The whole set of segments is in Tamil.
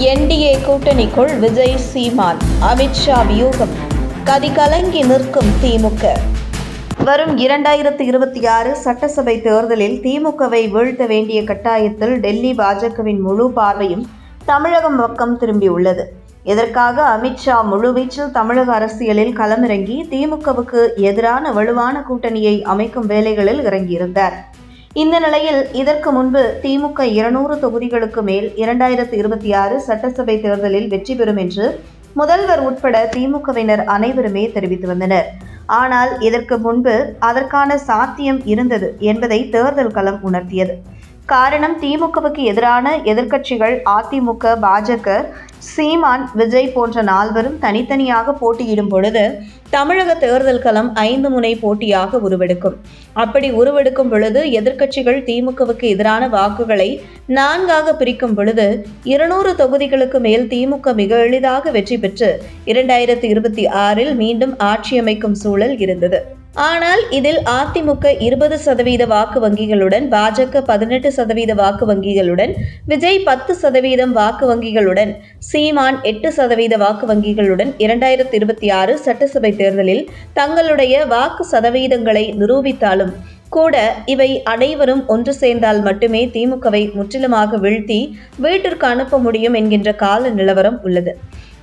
என்டிஏ கூட்டணிக்குள் விஜய் சீமான் அமித்ஷா வியூகம். கதி கலங்கி நிற்கும் திமுக. வரும் இரண்டாயிரத்தி இருபத்தி ஆறு சட்டசபை தேர்தலில் திமுகவை வீழ்த்த வேண்டிய கட்டாயத்தில் டெல்லி பாஜகவின் முழு பார்வையும் தமிழகம் பக்கம் திரும்பியுள்ளது. இதற்காக அமித்ஷா முழுவீச்சில் தமிழக அரசியலில் களமிறங்கி திமுகவுக்கு எதிரான வலுவான கூட்டணியை அமைக்கும் வேலைகளில் இறங்கியிருந்தார். இந்த நிலையில் இதற்கு முன்பு திமுக இருநூறு தொகுதிகளுக்கு மேல் இரண்டாயிரத்து இருபத்தி ஆறு சட்டசபை தேர்தலில் வெற்றி பெறும் என்று முதல்வர் உட்பட திமுகவினர் அனைவருமே தெரிவித்து வந்தனர். ஆனால் இதற்கு முன்பு அதற்கான சாத்தியம் இருந்தது என்பதை தேர்தல் களம் உணர்த்தியது. காரணம் திமுகவுக்கு எதிரான எதிர்க்கட்சிகள் அதிமுக பாஜக சீமான் விஜய் போன்ற நால்வரும் தனித்தனியாக போட்டியிடும் பொழுது தமிழக தேர்தல் களம் ஐந்து முனை போட்டியாக உருவெடுக்கும். அப்படி உருவெடுக்கும் பொழுது எதிர்க்கட்சிகள் திமுகவுக்கு எதிரான வாக்குகளை நான்காக பிரிக்கும் பொழுது இருநூறு தொகுதிகளுக்கு மேல் திமுக மிக எளிதாக வெற்றி பெற்று இரண்டாயிரத்தி இருபத்தி ஆறில் மீண்டும் ஆட்சியமைக்கும் சூழல் இருந்தது. ஆனால் இதில் அதிமுக இருபது சதவீத வாக்கு வங்கிகளுடன் பாஜக பதினெட்டு சதவீத வாக்கு வங்கிகளுடன் விஜய் பத்து சதவீதம் வாக்கு வங்கிகளுடன் சீமான் எட்டு சதவீத வாக்கு வங்கிகளுடன் இரண்டாயிரத்தி இருபத்தி ஆறு சட்டசபை தேர்தலில் தங்களுடைய வாக்கு சதவீதங்களை நிரூபித்தாலும் கூட இவை அனைவரும் ஒன்று சேர்ந்தால் மட்டுமே திமுகவை முற்றிலுமாக வீழ்த்தி வீட்டிற்கு அனுப்ப முடியும் என்கின்ற கால நிலவரம் உள்ளது.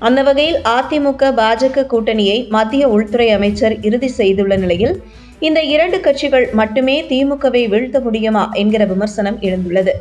அந்த வகையில் அதிமுக பாஜக கூட்டணியை மத்திய உள்துறை அமைச்சர் இறுதி செய்துள்ள நிலையில் இந்த இரண்டு கட்சிகள் மட்டுமே திமுகவை வீழ்த்த முடியுமா என்கிற விமர்சனம் எழுந்துள்ளது.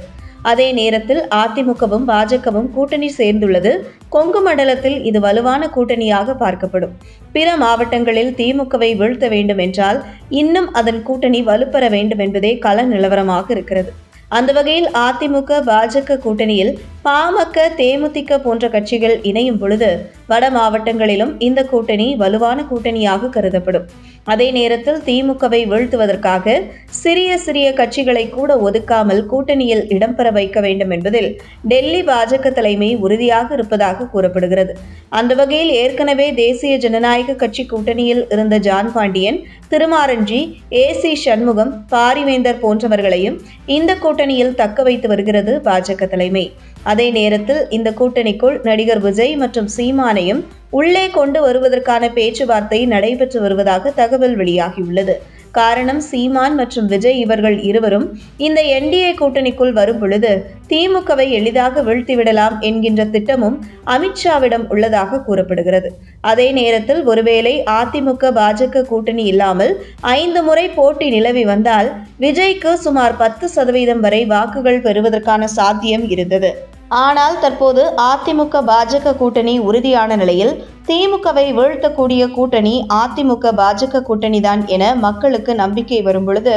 அதே நேரத்தில் அதிமுகவும் பாஜகவும் கூட்டணி சேர்ந்துள்ளது. கொங்கு மண்டலத்தில் இது வலுவான கூட்டணியாக பார்க்கப்படும். பிற மாவட்டங்களில் திமுகவை வீழ்த்த வேண்டும் என்றால் இன்னும் அதன் கூட்டணி வலுப்பெற வேண்டும் என்பதே கள நிலவரமாக இருக்கிறது. அந்த வகையில் அதிமுக பாஜக கூட்டணியில் பாமக தேமுதிக போன்ற கட்சிகள் இணையும் பொழுது வட மாவட்டங்களிலும் இந்த கூட்டணி வலுவான கூட்டணியாக கருதப்படும். அதே நேரத்தில் திமுகவை வீழ்த்துவதற்காக சிறிய சிறிய கட்சிகளை கூட ஒதுக்காமல் கூட்டணியில் இடம்பெற வைக்க வேண்டும் என்பதில் டெல்லி பாஜக தலைமை உறுதியாக இருப்பதாக கூறப்படுகிறது. அந்த வகையில் ஏற்கனவே தேசிய ஜனநாயக கட்சி கூட்டணியில் இருந்த John Pandian திருமாரஞ்சி A C Shanmugam Parivendhar போன்றவர்களையும் இந்த கூட்டணியில் தக்க வைத்து வருகிறது பாஜக தலைமை. அதே நேரத்தில் இந்த கூட்டணிக்குள் நடிகர் விஜய் மற்றும் சீமானையும் உள்ளே கொண்டு வருவதற்கான பேச்சுவார்த்தை நடைபெற்று வருவதாக தகவல் வெளியாகியுள்ளது. காரணம் சீமான் மற்றும் விஜய் இவர்கள் இருவரும் இந்த என்டிஏ கூட்டணிக்குள் வரும் பொழுது திமுகவை எளிதாக வீழ்த்திவிடலாம் என்கின்ற திட்டமும் அமித்ஷாவிடம் உள்ளதாக கூறப்படுகிறது. அதே நேரத்தில் ஒருவேளை அதிமுக பாஜக கூட்டணி இல்லாமல் ஐந்து முறை போட்டி நிலவி வந்தால் விஜய்க்கு சுமார் பத்து சதவீதம் வரை வாக்குகள் பெறுவதற்கான சாத்தியம் இருந்தது. ஆனால் தற்போது அதிமுக பாஜக கூட்டணி உறுதியான நிலையில் திமுகவை வீழ்த்தக்கூடிய கூட்டணி அதிமுக பாஜக கூட்டணிதான் என மக்களுக்கு நம்பிக்கை வரும் பொழுது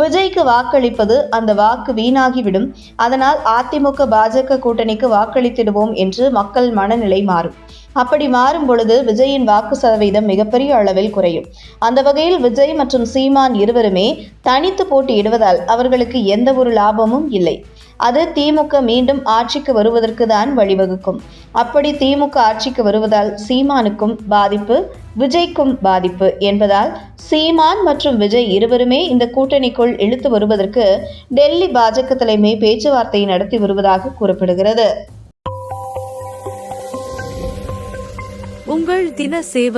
விஜய்க்கு வாக்களிப்பது அந்த வாக்கு வீணாகிவிடும். அதனால் அதிமுக பாஜக கூட்டணிக்கு வாக்களித்திடுவோம் என்று மக்கள் மனநிலை மாறும். அப்படி மாறும் பொழுது விஜயின் வாக்கு சதவீதம் மிகப்பெரிய அளவில் குறையும். அந்த வகையில் விஜய் மற்றும் சீமான் இருவருமே தனித்து போட்டியிடுவதால் அவர்களுக்கு எந்த ஒரு லாபமும் இல்லை. அது திமுக மீண்டும் ஆட்சிக்கு வருவதற்கு தான் வழிவகுக்கும். அப்படி திமுக ஆட்சிக்கு வருவதால் சீமானுக்கும் பாதிப்பு விஜய்க்கும் பாதிப்பு என்பதால் சீமான் மற்றும் விஜய் இருவருமே இந்த கூட்டணிக்குள் இழுத்து வருவதற்கு டெல்லி பாஜக தலைமை பேச்சுவார்த்தை நடத்தி வருவதாக கூறப்படுகிறது. உங்கள் தின சேவல்